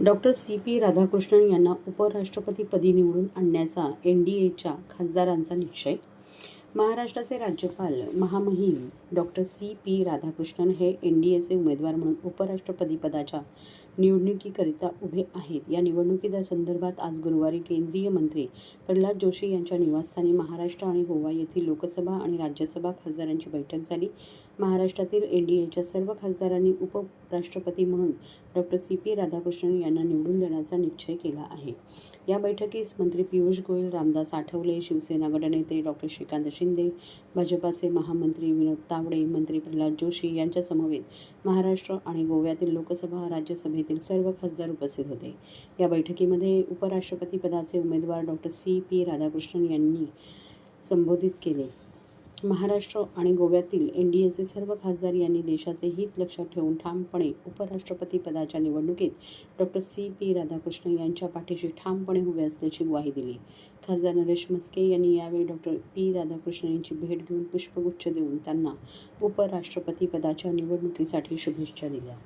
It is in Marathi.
डॉक्टर सी पी राधाकृष्णन यांना उपराष्ट्रपतीपदी निवडून आणण्याचा एन डी एच्या खासदारांचा निश्चय महाराष्ट्राचे राज्यपाल महामहिम डॉक्टर सी. पी. राधाकृष्णन हे एन डी एचे उमेदवार म्हणून उपराष्ट्रपतीपदाच्या निवडणुकीकरिता उभे आहेत. या निवडणुकीसंदर्भात आज गुरुवारी केंद्रीय मंत्री प्रल्हाद जोशी यांच्या निवासस्थानी महाराष्ट्र आणि गोवा येथील लोकसभा आणि राज्यसभा खासदारांची बैठक झाली. महाराष्ट्रातील एन डी एच्या सर्व खासदारांनी उपराष्ट्रपती म्हणून डॉक्टर सी. पी. राधाकृष्णन यांना निवडून देण्याचा निश्चय केला आहे. या बैठकीस मंत्री पियुष गोयल रामदास आठवले शिवसेना गटनेते डॉक्टर श्रीकांत शिंदे भाजपाचे महामंत्री विनोद तावडे मंत्री प्रल्हाद जोशी यांच्यासमवेत महाराष्ट्र आणि गोव्यातील लोकसभा राज्यसभेतील सर्व खासदार उपस्थित होते. या बैठकीमध्ये उपराष्ट्रपतीपदाचे उमेदवार डॉक्टर सी पी राधाकृष्णन यांनी संबोधित केले. महाराष्ट्र आणि गोव्यातील एन डी एचे सर्व खासदार यांनी देशाचे हित लक्षात ठेवून ठामपणे उपराष्ट्रपतीपदाच्या निवडणुकीत डॉक्टर सी पी राधाकृष्णन यांच्या पाठीशी ठामपणे उभे असल्याची ग्वाही दिली. खासदार नरेश म्हस्के यांनी यावेळी डॉक्टर पी राधाकृष्णन यांची भेट घेऊन पुष्पगुच्छ देऊन त्यांना उपराष्ट्रपतीपदाच्या निवडणुकीसाठी शुभेच्छा दिल्या.